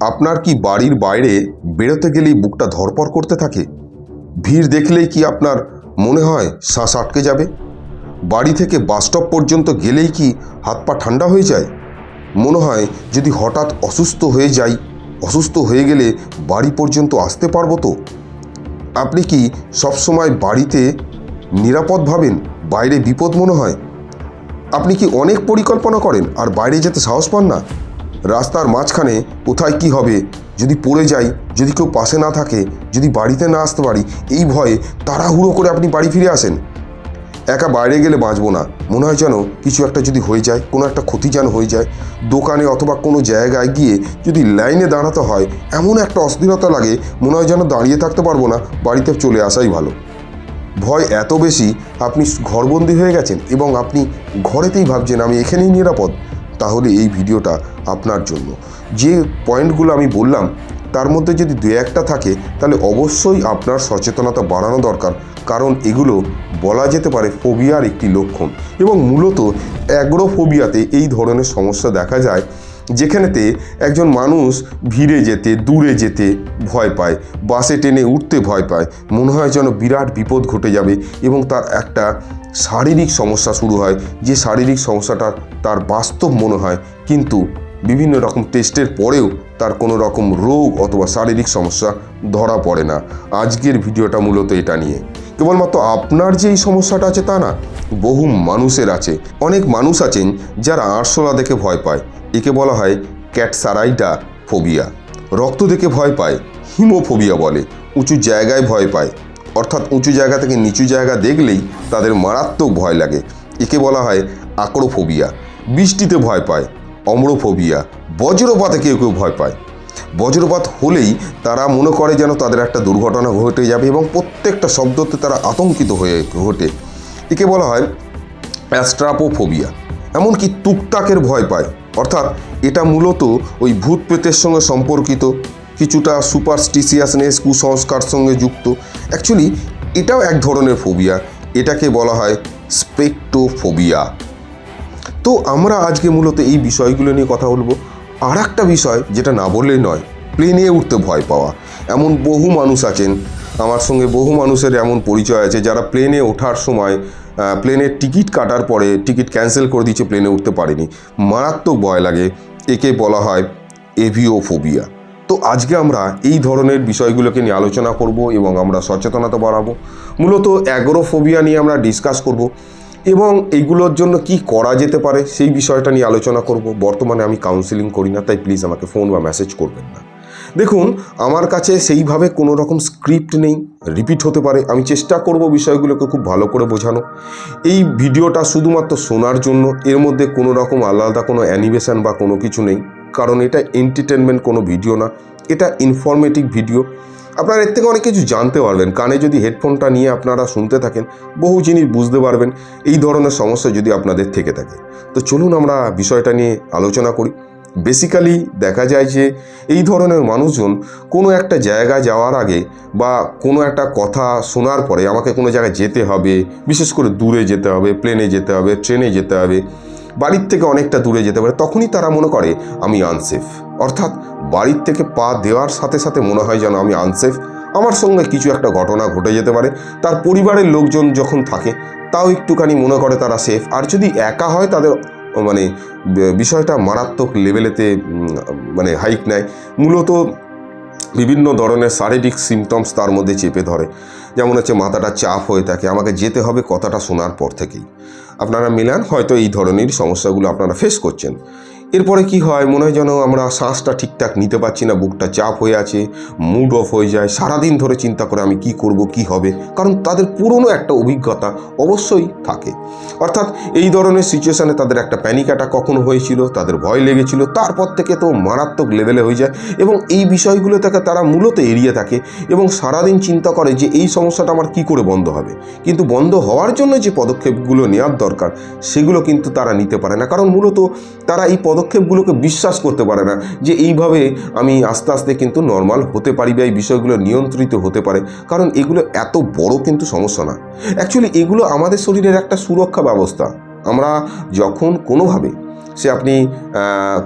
আপনার কি বাড়ির বাইরে বেরোতে গেলেই বুকটা ধরপড় করতে থাকে? ভিড় দেখলেই কি আপনার মনে হয় শ্বাস আটকে যাবে? বাড়ি থেকে বাসস্টপ পর্যন্ত গেলেই কি হাত পা ঠান্ডা হয়ে যায়? মনে হয় যদি হঠাৎ অসুস্থ হয়ে যাই, অসুস্থ হয়ে গেলে বাড়ি পর্যন্ত আসতে পারব তো? আপনি কি সবসময় বাড়িতে নিরাপদ ভাবেন, বাইরে বিপদ মনে হয়? আপনি কি অনেক পরিকল্পনা করেন আর বাইরে যেতে সাহস পান না? রাস্তার মাঝখানে কোথায় কি হবে? যদি পড়ে যাই, যদি কেউ পাশে না থাকে, যদি বাড়িতে না আসতে পারি, এই ভয়ে তাড়াহুড়ো করে আপনি বাড়ি ফিরে আসেন? একা বাইরে গেলে বাঁচবো না। মনে হয় যেন কিছু একটা যদি হয়ে যায়, কোনো একটা ক্ষতি যেন হয়ে যায়, দোকানে অথবা কোনো জায়গায় গিয়ে যদি লাইনে দাঁড়াতে হয়, এমন একটা অস্থিরতা লাগে, মনে হয় যেন দাঁড়িয়ে থাকতে পারব না, বাড়িতে চলে আসাই ভালো। ভয় এত বেশি, আপনি ঘরবন্দি হয়ে গেছেন এবং আপনি ঘরেতেই ভাবছেন, আমি এখানেই নিরাপদ। তাহলে এই ভিডিওটা আপনার জন্য। যে পয়েন্টগুলো আমি বললাম, তার মধ্যে যদি দু একটা থাকে, তাহলে অবশ্যই আপনার সচেতনতা বাড়ানো দরকার, কারণ এগুলো বলা যেতে পারে ফোবিয়ার একটি লক্ষণ। এবং মূলত অ্যাগ্রোফোবিয়াতে এই ধরনের সমস্যা দেখা যায় যেখানেতে একজন মানুষ ভিড়ে যেতে, দূরে যেতে ভয় পায়, বাসে ট্রেনে উঠতে ভয় পায়। মনে হয় যেন বিরাট বিপদ ঘটে যাবে এবং তার একটা শারীরিক সমস্যা শুরু হয়। যে শারীরিক সমস্যাটা তার বাস্তব মনে হয়, কিন্তু বিভিন্ন রকম টেস্টের পরেও তার কোনো রকম রোগ অথবা শারীরিক সমস্যা ধরা পড়ে না। আজকের ভিডিওটা মূলত এটা নিয়ে। কেবলমাত্র আপনার যে এই সমস্যাটা আছে তা না, বহু মানুষের আছে। অনেক মানুষ আছেন যারা আরশোলা দেখে ভয় পায়। একে বলা হয় ক্যাটসারাইডা ফোবিয়া। রক্ত দেখে ভয় পায়, হিমোফোবিয়া বলে। উঁচু জায়গায় ভয় পায়। অর্থাৎ উঁচু জায়গা থেকে নিচু জায়গা দেখলেই তাদের মারাত্মক ভয় লাগে। একে বলা হয় আকরোফোবিয়া। বৃষ্টিতে ভয় পায়, অম্রফোবিয়া। বজ্রপাতে কেউ কেউ ভয় পায়। বজ্রপাত হলেই তারা মনে করে যেন তাদের একটা দুর্ঘটনা ঘটে যাবে এবং প্রত্যেকটা শব্দতে তারা আতঙ্কিত হয়ে ঘটে। একে বলা হয় অ্যাস্ট্রাপোফোবিয়া। এমনকি টুকটাকের ভয় পায়। অর্থাৎ এটা মূলত ওই ভূত প্রেতের সঙ্গে সম্পর্কিত, কিছুটা সুপারস্টিসিয়াসনেস কুসংস্কার সঙ্গে যুক্ত। অ্যাকচুয়ালি এটাও এক ধরনের ফোবিয়া এটাকে বলা হয় স্পেকটোফোবিয়া তো আমরা আজকে মূলত এই বিষয়গুলো নিয়ে কথা বলব। আর একটা বিষয় যেটা না বললেই নয় প্লেনে উঠতে ভয় পাওয়া। এমন বহু মানুষ আছেন, আমার সঙ্গে বহু মানুষের এমন পরিচয় আছে যারা প্লেনে ওঠার সময় প্লেনের টিকিট কাটার পরে টিকিট ক্যান্সেল করে দিচ্ছে প্লেনে উঠতে পারেনি। মারাত্মক ভয় লাগে, একে বলা হয় এভিওফোবিয়া তো আজকে আমরা এই ধরনের বিষয়গুলোকে নিয়ে আলোচনা করব এবং আমরা সচেতনতা বাড়াবো। মূলত অ্যাগ্রোফোবিয়া নিয়ে আমরা ডিসকাস করব এবং এইগুলোর জন্য কি করা যেতে পারে সেই বিষয়টা নিয়ে আলোচনা করব। বর্তমানে আমি কাউন্সিলিং করি না, তাই প্লিজ আমাকে ফোন বা মেসেজ করবেন না। দেখুন, আমার কাছে সেইভাবে কোনো রকম স্ক্রিপ্ট নেই। রিপিট হতে পারে। আমি চেষ্টা করব বিষয়গুলোকে খুব ভালো করে বোঝানো এই ভিডিওটা শুধুমাত্র শোনার জন্য এর মধ্যে কোনো রকম আলাদা কোনো অ্যানিমেশন বা কোনো কিছু নেই। কারণ এটা এন্টারটেনমেন্ট কোনো ভিডিও না। এটা ইনফরমেটিভ ভিডিও। আপনারা এর থেকে অনেক কিছু জানতে পারবেন। কানে যদি হেডফোনটা নিয়ে আপনারা শুনতে থাকেন, বহু জিনিস বুঝতে পারবেন। এই ধরনের সমস্যা যদি আপনাদের থেকে থাকে। তো চলুন আমরা বিষয়টা নিয়ে আলোচনা করি। বেসিক্যালি দেখা যায় যে এই ধরনের মানুষজন কোনো একটা জায়গা যাওয়ার আগে বা কোনো একটা কথা শোনার পরে আমাকে কোনো জায়গায় যেতে হবে, বিশেষ করে দূরে যেতে হবে প্লেনে যেতে হবে ট্রেনে যেতে হবে, বাড়ির থেকে অনেকটা দূরে যেতে পারে তখনই তারা মনে করে আমি আনসেফ অর্থাৎ বাড়ির থেকে পা দেওয়ার সাথে সাথে মনে হয় যেন আমি আনসেফ আমার সঙ্গে কিছু একটা ঘটনা ঘটে যেতে পারে, তার পরিবারের লোকজন যখন থাকে, তাও একটুখানি মনে করে তারা সেফ আর যদি একা হয় তাদের মানে বিষয়টা মারাত্মক লেভেলেতে মানে হাইক নেয়। মূলত বিভিন্ন ধরনের শারীরিক সিমটমস তার মধ্যে চেপে ধরে। যেমন হচ্ছে মাথাটা চাপ হয়ে থাকে। আমাকে যেতে হবে কথাটা শোনার পর থেকেই। আপনারা মিলান, হয়তো এই ধরনের সমস্যাগুলো আপনারা ফেস করছেন। এরপরে কি হয়? মনে হয় যেন আমরা শ্বাসটা ঠিকঠাক নিতে পারছি না, বুকটা চাপ হয়ে আছে মুড অফ হয়ে যায়। সারাদিন ধরে চিন্তা করে আমি কি করব, কি হবে? কারণ তাদের পুরনো একটা অভিজ্ঞতা অবশ্যই থাকে। অর্থাৎ এই ধরনের সিচুয়েশানে তাদের একটা প্যানিক অ্যাটাক কখনো হয়েছিল, তাদের ভয় লেগেছিল, তারপর থেকে তো মারাত্মক লেভেলে হয়ে যায় এবং এই বিষয়গুলো থেকে তারা মূলত এড়িয়ে থাকে এবং সারাদিন চিন্তা করে যে এই সমস্যাটা আমার কি করে বন্ধ হবে? কিন্তু বন্ধ হওয়ার জন্য যে পদক্ষেপগুলো নেওয়ার দরকার, সেগুলো কিন্তু তারা নিতে পারে না। কারণ মূলত তারা এই পদক্ষেপগুলোকে বিশ্বাস করতে পারে না যে এইভাবে আমি আস্তে আস্তে কিন্তু নর্মাল হতে পারি বা এই বিষয়গুলো নিয়ন্ত্রিত হতে পারে। কারণ এগুলো এত বড় কিন্তু সমস্যা না। অ্যাকচুয়ালি এগুলো আমাদের শরীরের একটা সুরক্ষা ব্যবস্থা। আমরা যখন কোনোভাবে, সে আপনি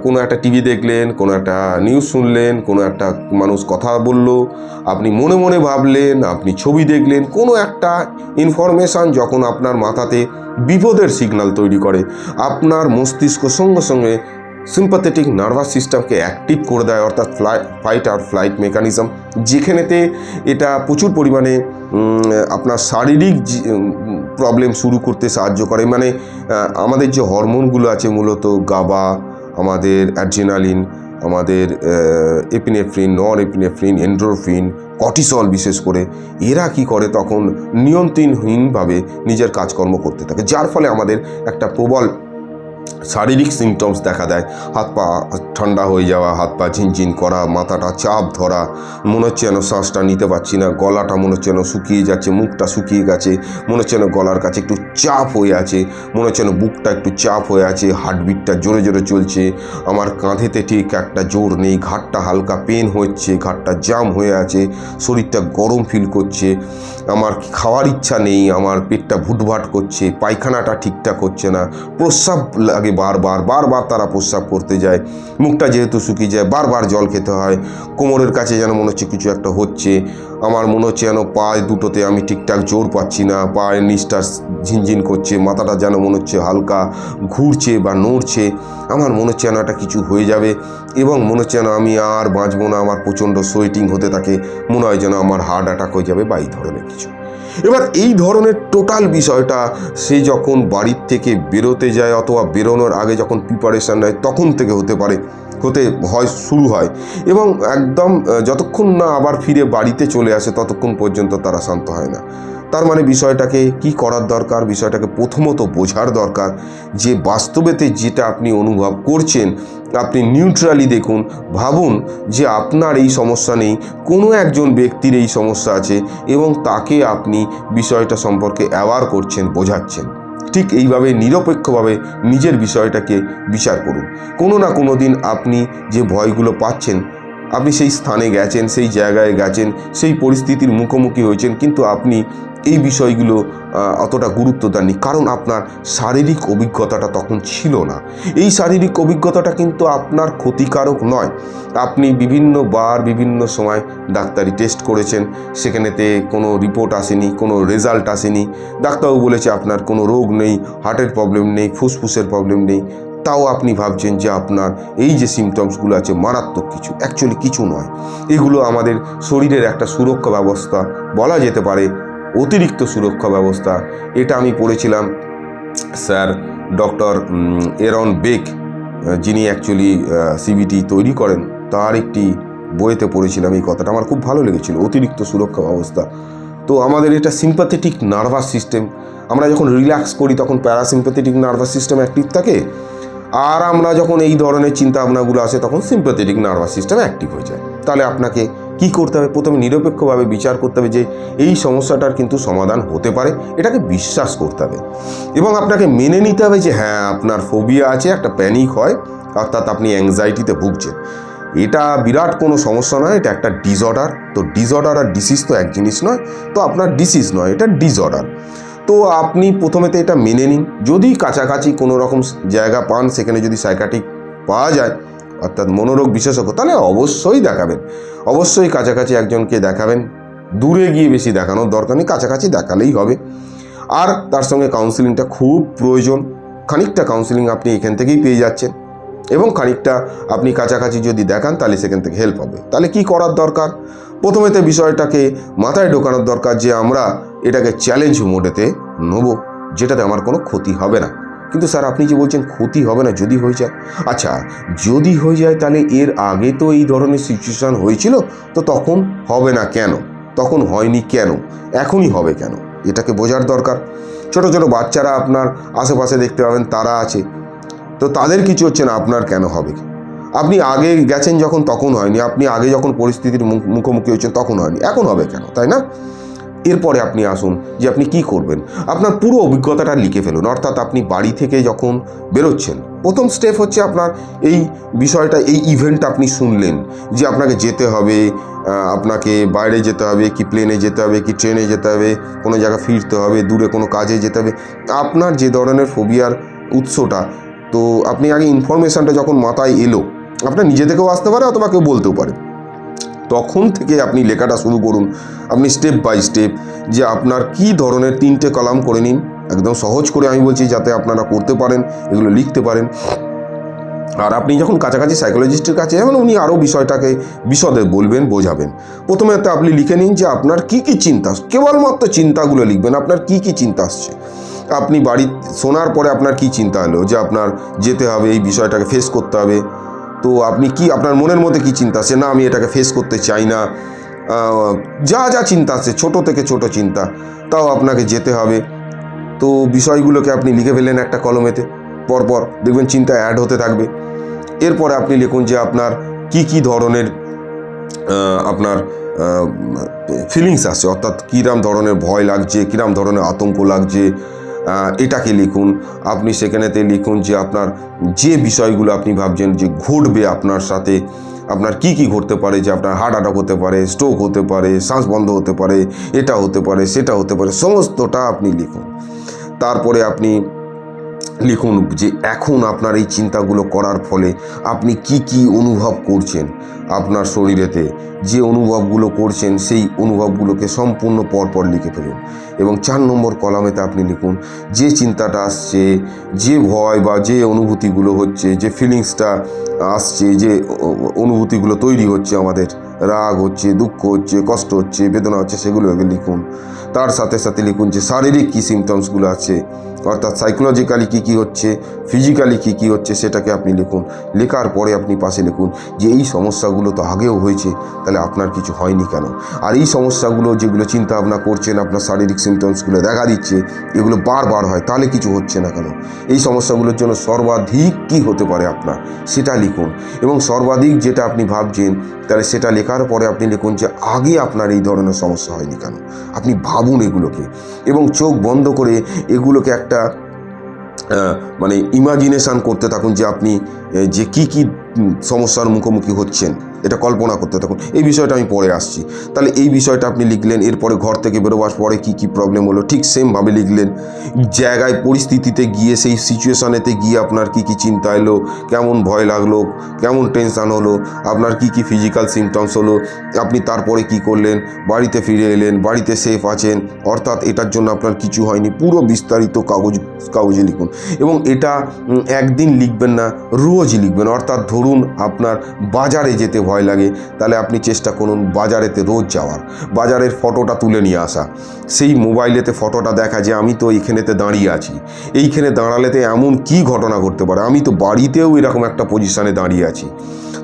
কোনো একটা টিভি দেখলেন, কোনো একটা নিউজ শুনলেন, কোনো একটা মানুষ কথা বলল, আপনি মনে মনে ভাবলেন, আপনি ছবি দেখলেন, কোনো একটা ইনফরমেশান যখন আপনার মাথাতে বিপদের সিগন্যাল তৈরি করে, আপনার মস্তিষ্ক সঙ্গে সঙ্গে সিম্পাথেটিক নার্ভাস সিস্টেমকে অ্যাক্টিভ করে দেয়, অর্থাৎ ফ্লাই ফাইট আর ফ্লাইট মেকানিজম যেখানেতে এটা প্রচুর পরিমাণে আপনার শারীরিক প্রবলেম শুরু করতে সাহায্য করে। মানে আমাদের যে হরমোনগুলো আছে মূলত গাবা আমাদের অ্যাড্রিনালিন আমাদের epinephrine non epinephrine endorphin cortisol বিশেষ করে, এরা কি করে? তখন নিয়ন্ত্রণহীনভাবে নিজের কাজকর্ম করতে থাকে, যার ফলে আমাদের একটা প্রবল শারীরিক সিমটমস দেখা দেয়। হাত পা ঠান্ডা হয়ে যাওয়া, হাত পা ঝিনঝিন করা, মাথাটা চাপ ধরা, মনে হচ্ছে যেন শ্বাসটা নিতে পারছি না, গলাটা মনে হচ্ছে যেন শুকিয়ে যাচ্ছে, মুখটা শুকিয়ে গেছে, মনে হচ্ছে যেন গলার কাছে একটু চাপ হয়ে আছে, মনে হচ্ছে যেন বুকটা একটু চাপ হয়ে আছে, হার্টবিটটা জোরে জোরে চলছে, আমার কাঁধেতে ঠিক একটা জোর নেই, ঘাটটা হালকা পেন হচ্ছে, ঘাটটা জাম হয়ে আছে, শরীরটা গরম ফিল করছে, আমার খাওয়ার ইচ্ছা নেই, আমার পেটটা ভুটভাট করছে, পায়খানাটা ঠিকঠাক হচ্ছে না, প্রস্রাব লাগে বারবার বারবার তারা প্রস্রাব করতে যায়। মুখটা যেহেতু শুকিয়ে যায় বারবার জল খেতে হয়। কোমরের কাছে যেন মনে হচ্ছে কিছু একটা হচ্ছে। আমার মনে হচ্ছে যেন পায়ে দুটোতে আমি ঠিকঠাক জোর পাচ্ছি না। পায়ের নিচটা ঝিনঝিন করছে, মাথাটা যেন মনে হচ্ছে হালকা ঘুরছে বা নড়ছে। আমার মনে হচ্ছে যেন একটা কিছু হয়ে যাবে এবং মনে হচ্ছে যেন আমি আর বাঁচবো না। আমার প্রচণ্ড সোয়েটিং হতে থাকে। মনে হয় যেন আমার হার্ট অ্যাটাক হয়ে যাবে বা এই ধরনের কিছু। এবার এই ধরনের টোটাল বিষয়টা সে যখন বাড়ির থেকে বেরোতে যায় অথবা বেরোনোর আগে যখন প্রিপারেশান নেয়, তখন থেকে হতে পারে, হতে হয়, শুরু হয় এবং একদম যতক্ষণ না আবার ফিরে বাড়িতে চলে আসে, ততক্ষণ পর্যন্ত তারা শান্ত হয় না। তার মানে বিষয়টাকে কি করার দরকার, বিষয়টাকে প্রথমত বোঝার দরকার। যে বাস্তবেতে যেটা আপনি অনুভব করছেন, আপনি নিউট্রালি দেখুন, ভাবুন যে আপনার এই সমস্যা নেই, কোনো একজন ব্যক্তির এই সমস্যা আছে এবং তাকে আপনি বিষয়টা সম্পর্কে অ্যাওয়ার করছেন, বোঝাচ্ছেন। ঠিক এইভাবে নিরপেক্ষভাবে নিজের বিষয়টাকে বিচার করুন। কোনো না কোনো দিন আপনি যে ভয়গুলো পাচ্ছেন, আপনি সেই স্থানে গেছেন, সেই জায়গায় গেছেন, সেই পরিস্থিতির মুখোমুখি হয়েছেন, কিন্তু আপনি এই বিষয়গুলো অতটা গুরুত্ব দেননি। কারণ আপনার শারীরিক অভিজ্ঞতাটা তখন ছিল না। এই শারীরিক অভিজ্ঞতাটা কিন্তু আপনার ক্ষতিকারক নয়। আপনি বিভিন্ন বার বিভিন্ন সময় ডাক্তারি টেস্ট করেছেন। সেখানেতে কোনো রিপোর্ট আসেনি, কোনো রেজাল্ট আসেনি। ডাক্তারবাবু বলেছে আপনার কোনো রোগ নেই হার্টের প্রবলেম নেই, ফুসফুসের প্রবলেম নেই। তাও আপনি ভাবছেন যে আপনার এই যে সিমটমসগুলো আছে, মারাত্মক কিছু। অ্যাকচুয়ালি কিছু নয়। এগুলো আমাদের শরীরের একটা সুরক্ষা ব্যবস্থা বলা যেতে পারে। অতিরিক্ত সুরক্ষা ব্যবস্থা, এটা আমি পড়েছিলাম, স্যার ডক্টর এরন বেক যিনি অ্যাকচুয়ালি সিবিটি তৈরি করেন, তার একটি বইতে পড়েছিলাম এই কথাটা। আমার খুব ভালো লেগেছিল, অতিরিক্ত সুরক্ষা ব্যবস্থা। তো আমাদের এটা সিম্পাথেটিক নার্ভাস সিস্টেম আমরা যখন রিল্যাক্স করি তখন প্যারাসিম্পাথেটিক নার্ভাস সিস্টেম অ্যাক্টিভ থাকে, আর আমরা যখন এই ধরনের চিন্তা ভাবনাগুলো আসে তখন সিম্পাথেটিক নার্ভাস সিস্টেম অ্যাক্টিভ হয়ে যায়। তাহলে আপনাকে কি করতে হবে? প্রথমে নিরপেক্ষভাবে বিচার করতে হবে যে এই সমস্যাটার কিন্তু সমাধান হতে পারে। এটাকে বিশ্বাস করতে হবে। এবং আপনাকে মেনে নিতে হবে যে হ্যাঁ আপনার ফোবিয়া আছে, একটা প্যানিক হয়, অর্থাৎ আপনি অ্যাংজাইটিতে ভুগছেন। এটা বিরাট কোনো সমস্যা নয়, এটা একটা ডিসঅর্ডার তো ডিসঅর্ডার আর ডিসিজ তো এক জিনিস নয়, তো আপনার ডিসিজ নয়, এটা ডিসঅর্ডার তো আপনি প্রথমেতে এটা মেনে নিন। যদি কাছাকাছি কোনো রকম জায়গা পান, সেখানে যদি সাইকাটিক পাওয়া যায় অর্থাৎ মনোরোগ বিশেষজ্ঞ, তাহলে অবশ্যই দেখাবেন। অবশ্যই কাছাকাছি একজনকে দেখাবেন। দূরে গিয়ে বেশি দেখানোর দরকার নেই, কাছাকাছি দেখালেই হবে। আর তার সঙ্গে কাউন্সিলিংটা খুব প্রয়োজন। খানিকটা কাউন্সিলিং আপনি এখান থেকেই পেয়ে যাচ্ছেন। এবং খানিকটা আপনি কাছাকাছি যদি দেখান, তাহলে সেখান থেকে হেল্প হবে। তাহলে কি করার দরকার? প্রথমেতে বিষয়টাকে মাথায় ঢোকানোর দরকার যে আমরা এটাকে চ্যালেঞ্জ মোডেতে নেব, যেটাতে আমার কোনো ক্ষতি হবে না। কিন্তু স্যার, আপনি যে বলছেন ক্ষতি হবে না, যদি হয়ে যায়। আচ্ছা যদি হয়ে যায়, তাহলে এর আগে তো এই ধরনের সিচুয়েশান হয়েছিল, তো তখন হবে না কেন? তখন হয়নি কেন? এখনই হবে কেন? এটাকে বোঝার দরকার। ছোট ছোট বাচ্চারা আপনার আশেপাশে দেখতে পাবেন, তারা আছে। তো তাদের কিছু হচ্ছে না, আপনার কেন হবে? আপনি আগে গেছেন যখন, তখন হয়নি। আপনি আগে যখন পরিস্থিতির মুখ- মুখোমুখি হয়েছেন, তখন হয়নি। এখন হবে কেন? তাই না? এরপরে আপনি আসুন যে আপনি কি করবেন। আপনার পুরো অভিজ্ঞতাটা লিখে ফেলুন। অর্থাৎ আপনি বাড়ি থেকে যখন বেরোচ্ছেন, প্রথম স্টেপ হচ্ছে আপনার এই বিষয়টা, এই ইভেন্ট আপনি শুনলেন যে আপনাকে যেতে হবে আপনাকে বাইরে যেতে হবে, কি প্লেনে যেতে হবে, কি ট্রেনে যেতে হবে, কোনো জায়গা ফিরতে হবে, দূরে কোনো কাজে যেতে হবে। আপনার যে ধরনের ফোবিয়ার উৎসটা, তো আপনি আগে ইনফরমেশানটা যখন মাথায় এলো, আপনার নিজে থেকেও আসতে পারে অথবা কেউ বলতেও পারে। তখন থেকে আপনি লেখাটা শুরু করুন। আপনি স্টেপ বাই স্টেপ যে আপনার কি ধরনের তিনটে কলাম করে নিন। একদম সহজ করে আমি বলছি যাতে আপনারা করতে পারেন, এগুলো লিখতে পারেন। আর আপনি যখন কাছাকাছি সাইকোলজিস্টের কাছে যাবেন, উনি আরও বিষয়টাকে বিশদে বলবেন, বোঝাবেন। প্রথমে তো আপনি লিখে নিন যে আপনার কি কি চিন্তা কেবলমাত্র চিন্তাগুলো লিখবেন, আপনার কি কি চিন্তা আসছে। আপনি বাড়ি শোনার পরে আপনার কি চিন্তা হলো যে আপনার যেতে হবে, এই বিষয়টাকে ফেস করতে হবে। তো আপনি কি, আপনার মনের মধ্যে কি চিন্তা আছে? না, আমি এটাকে ফেস করতে চাই না। যা যা চিন্তা আছে, ছোট থেকে ছোট চিন্তা, তাও আপনাকে যেতে হবে। তো বিষয়গুলোকে আপনি লিখে ফেলেন একটা কলমেতে, পরপর দেখবেন চিন্তা অ্যাড হতে থাকবে। এরপরে আপনি লিখুন যে আপনার কি কি ধরনের আপনার ফিলিংস আছে। অর্থাৎ কীরম ধরনের ভয় লাগছে, কীরম ধরনের আতঙ্ক লাগছে এটাকে লিখুন। আপনি সেখানেতে লিখুন যে আপনার যে বিষয়গুলো আপনি ভাবছেন যে ঘটবে আপনার সাথে, আপনার কি কি ঘটতে পারে, যে আপনার হার্ট অ্যাটাক হতে পারে স্ট্রোক হতে পারে, শ্বাস বন্ধ হতে পারে, এটা হতে পারে, সেটা হতে পারে, সমস্তটা আপনি লিখুন। তারপরে আপনি লিখুন যে এখন আপনার এই চিন্তাগুলো করার ফলে আপনি কি কি অনুভব করছেন আপনার শরীরেতে? যে অনুভবগুলো করছেন, সেই অনুভবগুলোকে সম্পূর্ণ পরপর লিখে ফেলুন এবং চার নম্বর কলামেতে আপনি লিখুন, যে চিন্তাটা আসছে, যে ভয় বা যে অনুভূতিগুলো হচ্ছে, যে ফিলিংসটা আসছে, যে অনুভূতিগুলো তৈরি হচ্ছে আমাদের, রাগ হচ্ছে, দুঃখ হচ্ছে, কষ্ট হচ্ছে, বেদনা হচ্ছে সেগুলো আগে লিখুন। তার সাথে সাথে লিখুন যে শারীরিক কী সিমটমসগুলো আছে অর্থাৎ সাইকোলজিক্যালি কী কী হচ্ছে ফিজিক্যালি কী কী হচ্ছে সেটাকে আপনি লিখুন। লেখার পরে আপনি পাশে লিখুন যে এই সমস্যাগুলো তো আগেও হয়েছে, তাহলে আপনার কিছু হয়নি কেন? আর এই সমস্যাগুলো যেগুলো চিন্তা ভাবনা করছেন, আপনার শারীরিক সিমটমসগুলো দেখা দিচ্ছে, এগুলো বারবার হয়, তাহলে কিছু হচ্ছে না কেন? এই সমস্যাগুলোর জন্য সর্বাধিক কী হতে পারে আপনার? সেটা লিখুন। এবং সর্বাধিক যেটা আপনি ভাবছেন তাহলে সেটা লেখার পরে আপনি লিখুন যে আগে আপনার এই ধরনের সমস্যা হয়নি কেন? আপনি ভাবুন এগুলোকে এবং চোখ বন্ধ করে এগুলোকে একটা মানে ইমাজিনেশান করতে থাকুন যে আপনি যে কি কি সমস্যার মুখোমুখি হচ্ছেন। এটা কল্পনা করতে থাকুন। এই বিষয়টা আমি পরে আসছি। তাহলে এই বিষয়টা আপনি লিখলেন, এরপরে ঘর থেকে বেরোবার পরে কি কি প্রবলেম হলো? ঠিক সেমভাবে লিখলেন, জায়গায়, পরিস্থিতিতে গিয়ে, সেই সিচুয়েশানেতে গিয়ে আপনার কি কি চিন্তা এলো? কেমন ভয় লাগল? কেমন টেনশান হলো? আপনার কি কি ফিজিক্যাল সিমটমস হলো? আপনি তারপরে কি করলেন? বাড়িতে ফিরে এলেন, বাড়িতে সেফ আছেন, অর্থাৎ এটার জন্য আপনার কিছু হয়নি। পুরো বিস্তারিত কাগজ, কাগজে লিখুন। এবং এটা একদিন লিখবেন না রোজ লিখবেন। অর্থাৎ ধরুন আপনার বাজারে যেতে ভয় লাগে, তাহলে আপনি চেষ্টা করুন বাজারেতে রোজ যাওয়ার। বাজারের ফটোটা তুলে নিয়ে আসা। সেই মোবাইলেতে ফটোটা দেখা যে আমি তো এইখানেতে দাঁড়িয়ে আছি। এইখানে দাঁড়ালেতে এমন কি ঘটনা ঘটতে পারে? আমি তো বাড়িতেও এরকম একটা পজিশানে দাঁড়িয়ে আছি।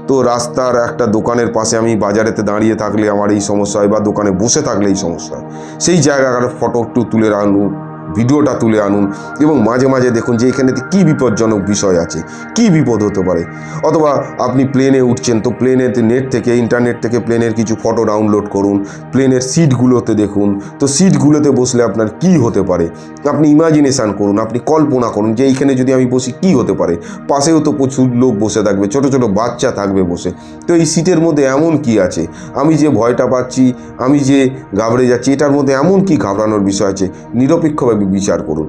তো রাস্তার একটা দোকানের পাশে আমি বাজারেতে দাঁড়িয়ে থাকলে আমার এই সমস্যা হয় বা দোকানে বসে থাকলে এই সমস্যা হয়। সেই জায়গার ফটো একটু তুলে আনুন। ভিডিওটা তুলে আনুন এবং মাঝে মাঝে দেখুন যে এখানেতে কী বিপজ্জনক বিষয় আছে, কী বিপদ হতে পারে। অথবা আপনি প্লেনে উঠছেন, তো প্লেনেতে নেট থেকে ইন্টারনেট থেকে প্লেনের কিছু ফটো ডাউনলোড করুন প্লেনের সিটগুলোতে দেখুন, তো সিটগুলোতে বসলে আপনার কি হতে পারে? আপনি ইমাজিনেশান করুন, আপনি কল্পনা করুন যে এইখানে যদি আমি বসি কি হতে পারে? পাশেও তো প্রচুর লোক বসে থাকবে, ছোট ছোট বাচ্চা থাকবে বসে। তো এই সিটের মধ্যে এমন কি আছে? আমি যে ভয়টা পাচ্ছি, আমি যে ঘাবড়ে যাচ্ছি, এটার মধ্যে এমন কি ঘাবড়ানোর বিষয় আছে? নিরপেক্ষভাবে বিচার করুন।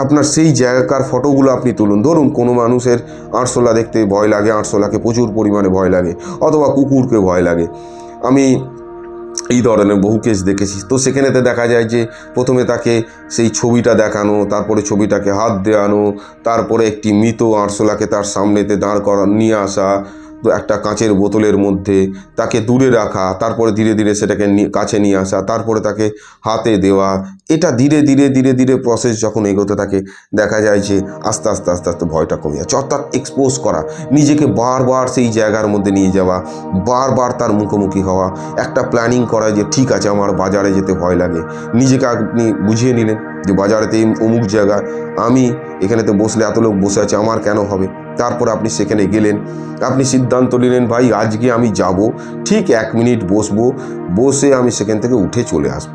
আপনার সেই জায়গাকার ফটোগুলো আপনি তুলুন। ধরুন কোনো মানুষের আরশোলা দেখতে ভয় লাগে, আরশোলাকে প্রচুর পরিমাণে ভয় লাগে, অথবা কুকুরকে ভয় লাগে। আমি এই ধরনের বহু কেস দেখেছি। তো সেখানেতে দেখা যায় যে, প্রথমে তাকে সেই ছবিটা দেখানো, তারপরে ছবিটাকে হাত দেওয়ানো, তারপরে একটি মৃত আরশোলাকে তার সামনেতে দাঁড় করা, নিয়ে আসা একটা কাঁচের বোতলের মধ্যে তাকে দূরে রাখা, তারপরে ধীরে ধীরে সেটাকে কাছে নিয়ে আসা, তারপরে তাকে হাতে দেওয়া। এটা ধীরে ধীরে ধীরে ধীরে প্রসেস যখন এগোতে থাকে, দেখা যায় যে আস্তে আস্তে আস্তে আস্তে ভয়টা কমে যাচ্ছে। অর্থাৎ এক্সপোজ করা, নিজেকে বারবার সেই জায়গার মধ্যে নিয়ে যাওয়া, বারবার তার মুখোমুখি হওয়া, একটা প্ল্যানিং করা যে ঠিক আছে, আমার বাজারে যেতে ভয় লাগে। নিজেকে আপনি বুঝিয়ে নিলেন যে বাজারেতে অমুক জায়গা, আমি এখানেতে বসলে এত লোক বসে আছে, আমার কেন হবে? তারপর আপনি সেখানে গেলেন। আপনি সিদ্ধান্ত নিলেন, ভাই, আজকে আমি যাব। ঠিক এক মিনিট বসবো। বসে আমি সেখান থেকে উঠে চলে আসব।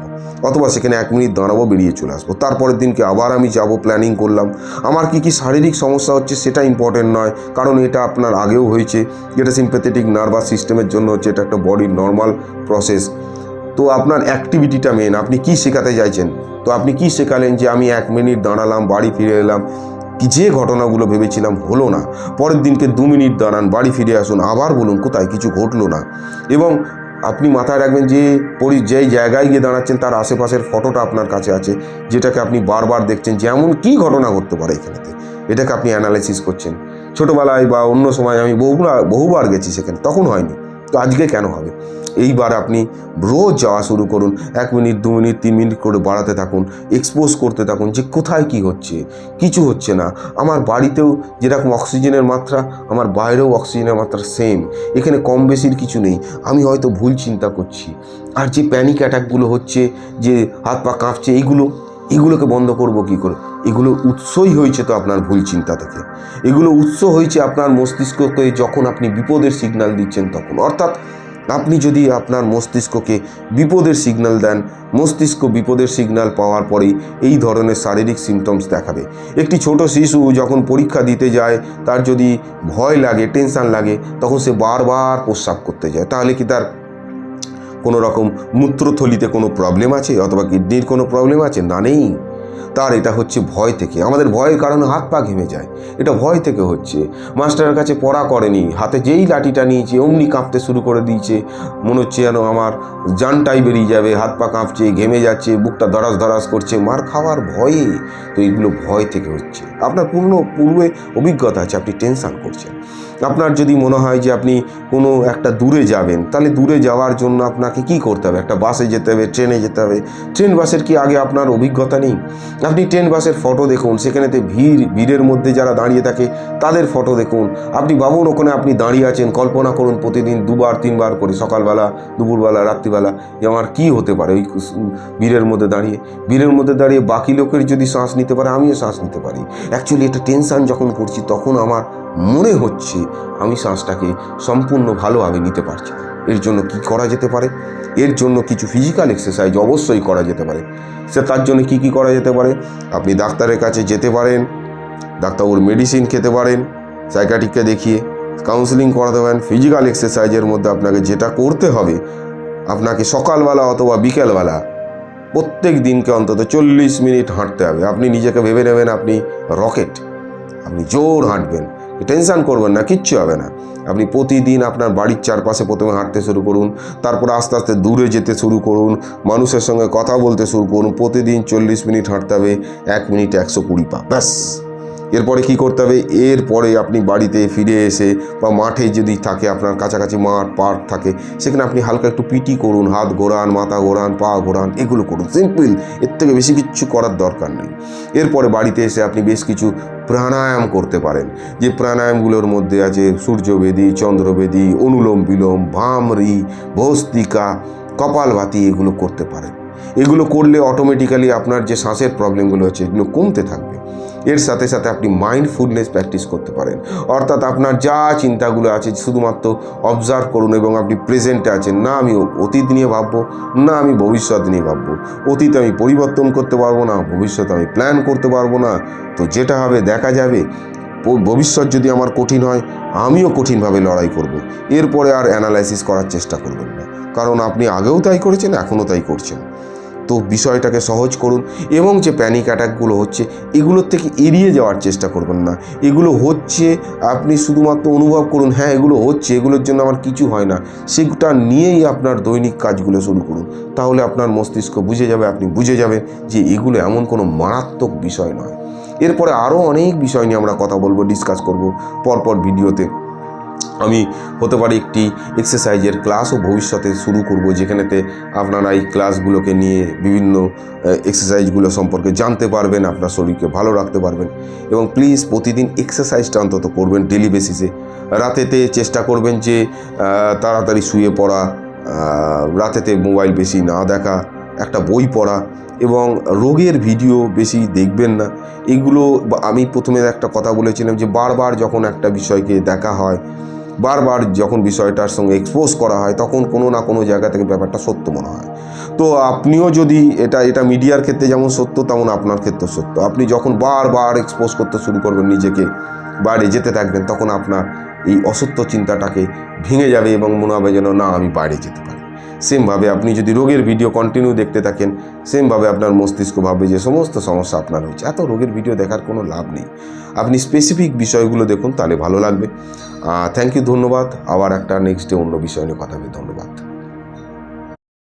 অথবা সেখানে এক মিনিট দাঁড়াবো, বেরিয়ে চলে আসব। তারপরের দিনকে আবার আমি যাব প্ল্যানিং করলাম। আমার কি কি শারীরিক সমস্যা হচ্ছে সেটা ইম্পর্টেন্ট নয়। কারণ এটা আপনার আগেও হয়েছে। যেটা সিম্প্যাথেটিক নার্ভাস সিস্টেমের জন্য হচ্ছে, এটা একটা বডির নর্মাল প্রসেস তো আপনার অ্যাক্টিভিটিটা মেন আপনি কি শেখাতে চাইছেন? তো আপনি কি শেখালেন যে আমি এক মিনিট দাঁড়ালাম, বাড়ি ফিরে এলাম? যে ঘটনাগুলো ভেবেছিলাম হলো না। পরের দিনকে দু মিনিট দাঁড়ান, বাড়ি ফিরে আসুন, আবার বলুন, কোথায় কিছু ঘটলো না? এবং আপনি মাথায় রাখবেন যে পরি, যেই জায়গায় গিয়ে দাঁড়াচ্ছেন, তার আশেপাশের ফটোটা আপনার কাছে আছে। যেটাকে আপনি বারবার দেখছেন যেমন কি ঘটনা ঘটতে পারে এখানেতে। এটাকে আপনি অ্যানালাইসিস করছেন। ছোটোবেলায় বা অন্য সময় আমি বহুবার বহুবার গেছি সেখানে, তখন হয়নি। তো আজকে কেন হবে? এইবার আপনি রোজ যাওয়া শুরু করুন, এক মিনিট, দু মিনিট, তিন মিনিট করে বাড়াতে থাকুন এক্সপোজ করতে থাকুন যে কোথায় কি হচ্ছে, কিছু হচ্ছে না। আমার বাড়িতেও যেরকম অক্সিজেনের মাত্রা, আমার বাইরেও অক্সিজেনের মাত্রা সেম এখানে কম বেশির কিছু নেই। আমি হয়তো ভুল চিন্তা করছি। আর যে প্যানিক অ্যাটাকগুলো হচ্ছে, যে হাত পা কাঁপছে, এইগুলো এগুলোকে বন্ধ করব কি করে? এগুলো উৎসই হয়েছে তো আপনার ভুল চিন্তা থেকে। এগুলো উৎস হয়েছে আপনার মস্তিষ্ককে যখন আপনি বিপদের সিগন্যাল দিচ্ছেন তখন। অর্থাৎ আপনি যদি আপনার মস্তিষ্ককে বিপদের সিগন্যাল দেন, মস্তিষ্ক বিপদের সিগন্যাল পাওয়ার পরেই এই ধরনের শারীরিক সিমটমস দেখাবে। একটি ছোট শিশু যখন পরীক্ষা দিতে যায়, তার যদি ভয় লাগে টেনশান লাগে, তখন সে বারবার প্রস্রাব করতে যায়। তাহলে কি তার কোনো রকম মূত্রথলিতে কোনো প্রবলেম আছে? অথবা কিডনির কোনো প্রবলেম আছে? না, নেই। তার এটা হচ্ছে ভয় থেকে। আমাদের ভয়ের কারণে হাত পা ঘেমে যায়। এটা ভয় থেকে হচ্ছে। মাস্টারের কাছে পড়া করেনি। হাতে যেই লাঠিটা নিয়েছে, অমনি কাঁপতে শুরু করে দিয়েছে। মনে হচ্ছে যেন আমার জানটাই বেরিয়ে যাবে। হাত পা কাঁপছে, ঘেমে যাচ্ছে, বুকটা ধরাস ধরাস করছে। মার খাওয়ার ভয়ে তো এগুলো ভয় থেকে হচ্ছে। আপনার পূর্ণ, পূর্বে অভিজ্ঞতা আছে। আপনি টেনশান করছেন। আপনার যদি মনে হয় যে আপনি কোনো একটা দূরে যাবেন, তাহলে দূরে যাওয়ার জন্য আপনাকে কি করতে হবে? একটা বাসে যেতে হবে, ট্রেনে যেতে হবে। ট্রেন বাসের কি আগে আপনার অভিজ্ঞতা নেই? আপনি ট্রেন বাসের ফটো দেখুন, সেখানেতে ভিড়, ভিড়ের মধ্যে যারা দাঁড়িয়ে থাকে, তাদের ফটো দেখুন। আপনি ভাবুন ওখানে আপনি দাঁড়িয়ে আছেন, কল্পনা করুন প্রতিদিন দুবার, তিনবার করে, সকালবেলা, দুপুরবেলা, রাত্রিবেলা, যে আমার কী হতে পারে ওই ভিড়ের মধ্যে দাঁড়িয়ে। ভিড়ের মধ্যে দাঁড়িয়ে বাকি লোকের যদি শ্বাস নিতে পারে, আমিও শ্বাস নিতে পারি। অ্যাকচুয়ালি একটা টেনশান যখন করছি, তখন আমার মনে হচ্ছে আমি শ্বাসটাকে সম্পূর্ণ ভালোভাবে নিতে পারছি এর জন্য কি করা যেতে পারে? এর জন্য কিছু ফিজিক্যাল এক্সারসাইজ অবশ্যই করা যেতে পারে। সে তার জন্য কি কি করা যেতে পারে? আপনি ডাক্তারের কাছে যেতে পারেন, ডাক্তারবাবুর মেডিসিন খেতে পারেন সাইকাটিককে দেখিয়ে কাউন্সিলিং করাতে পারেন। ফিজিক্যাল এক্সারসাইজের মধ্যে আপনাকে যেটা করতে হবে, আপনাকে সকালবেলা অথবা বিকেলবেলা প্রত্যেক দিনকে অন্তত চল্লিশ মিনিট হাঁটতে হবে। আপনি নিজেকে ভেবে নেবেন, আপনি রকেট, আপনি জোর হাঁটবেন। টেনশন করবেন না, কিচ্ছু হবে না। আপনি প্রতিদিন আপনার বাড়ির চারপাশে প্রথমে হাঁটতে শুরু করুন, তারপর আস্তে আস্তে দূরে যেতে শুরু করুন, মানুষের সঙ্গে কথা বলতে শুরু করুন, প্রতিদিন চল্লিশ মিনিট হাঁটতে হবে, এক মিনিট একশো কুড়ি পা, ব্যাস। এরপরে কি করতে হবে? এরপরে আপনি বাড়িতে ফিরে এসে বা মাঠে যদি থাকে, আপনার কাছাকাছি মাঠ, পার্ক থাকে, সেখানে আপনি হালকা একটু পিটি করুন, হাত ঘোরান, মাথা ঘোরান, পা ঘোরান, এগুলো করুন। সিম্পল এর থেকে বেশি কিছু করার দরকার নেই। এরপরে বাড়িতে এসে আপনি বেশ কিছু প্রাণায়াম করতে পারেন। যে প্রাণায়ামগুলোর মধ্যে আছে সূর্যবেদী, চন্দ্রবেদী, অনুলোম বিলোম, ভামরি, ভস্তিকা, কপালভাতি, এগুলো করতে পারেন। এগুলো করলে অটোমেটিক্যালি আপনার যে শ্বাসের প্রবলেমগুলো হচ্ছে এগুলো কমতে থাকবে। এর সাথে সাথে আপনি মাইন্ডফুলনেস প্র্যাকটিস করতে পারেন। অর্থাৎ আপনার যা চিন্তাগুলো আছে শুধুমাত্র অবজার্ভ করুন এবং আপনি প্রেজেন্টে আছেন। না আমি অতীত নিয়ে ভাববো, না আমি ভবিষ্যৎ নিয়ে ভাববো। অতীত আমি পরিবর্তন করতে পারব না ভবিষ্যৎ আমি প্ল্যান করতে পারব না। তো যেটা হবে, দেখা যাবে ভবিষ্যৎ যদি আমার কঠিন হয়, আমিও কঠিনভাবে লড়াই করব। এরপরে আর অ্যানালাইসিস করার চেষ্টা করবেন না। কারণ আপনি আগেও তাই করেছেন, এখনও তাই করছেন। তো বিষয়টাকে সহজ করুন এবং যে প্যানিক অ্যাটাকগুলো হচ্ছে, এগুলোর থেকে এড়িয়ে যাওয়ার চেষ্টা করবেন না। এগুলো হচ্ছে, আপনি শুধুমাত্র অনুভব করুন হ্যাঁ এগুলো হচ্ছে, এগুলোর জন্য আমার কিছু হয় না। সেটা নিয়েই আপনার দৈনিক কাজগুলো শুরু করুন। তাহলে আপনার মস্তিষ্ক বুঝে যাবে, আপনি বুঝে যাবেন যে এগুলো এমন কোনো মারাত্মক বিষয় নয়। এরপরে আরও অনেক বিষয় নিয়ে আমরা কথা বলব ডিসকাস করব, পরপর ভিডিওতে। আমি হতে পারে একটি এক্সারসাইজের ক্লাসও ভবিষ্যতে শুরু করব, যেখানেতে আপনারা এই ক্লাসগুলোকে নিয়ে বিভিন্ন এক্সারসাইজগুলো সম্পর্কে জানতে পারবেন, আপনার শরীরকে ভালো রাখতে পারবেন এবং প্লিজ প্রতিদিন এক্সারসাইজটা অন্তত করবেন ডেলি বেসিসে রাতেতে চেষ্টা করবেন যে তাড়াতাড়ি শুয়ে পড়া রাতেতে মোবাইল বেশি না দেখা, একটা বই পড়া এবং রোগের ভিডিও বেশি দেখবেন না। এগুলো আমি প্রথমে একটা কথা বলেছিলাম যে, বারবার যখন একটা বিষয়কে দেখা হয় বারবার যখন বিষয়টার সঙ্গে এক্সপোজ করা হয়, তখন কোনো না কোনো জায়গা থেকে ব্যাপারটা সত্য মনে হয়। তো আপনিও যদি এটা এটা মিডিয়ার ক্ষেত্রে যেমন সত্য, তেমন আপনার ক্ষেত্রে সত্য। আপনি যখন বারবার এক্সপোজ করতে শুরু করবেন নিজেকে, বাইরে যেতে থাকবেন, তখন আপনার এই অসত্য চিন্তাটাকে ভেঙে যাবে এবং মনে হবে যেন, না, আমি বাইরে যেতে পারি। সেমভাবে আপনি যদি রোগের ভিডিও কন্টিনিউ দেখতে থাকেন, সেমভাবে আপনার মস্তিষ্ক ভাবে যে, সমস্ত সমস্যা আপনার হয়েছে। এত রোগের ভিডিও দেখার কোনো লাভ নেই। আপনি স্পেসিফিক বিষয়গুলো দেখুন, তাহলে ভালো লাগবে। থ্যাংক ইউ ধন্যবাদ। আবার একটা নেক্সট ডে অন্য বিষয় নিয়ে কথা বলি ধন্যবাদ।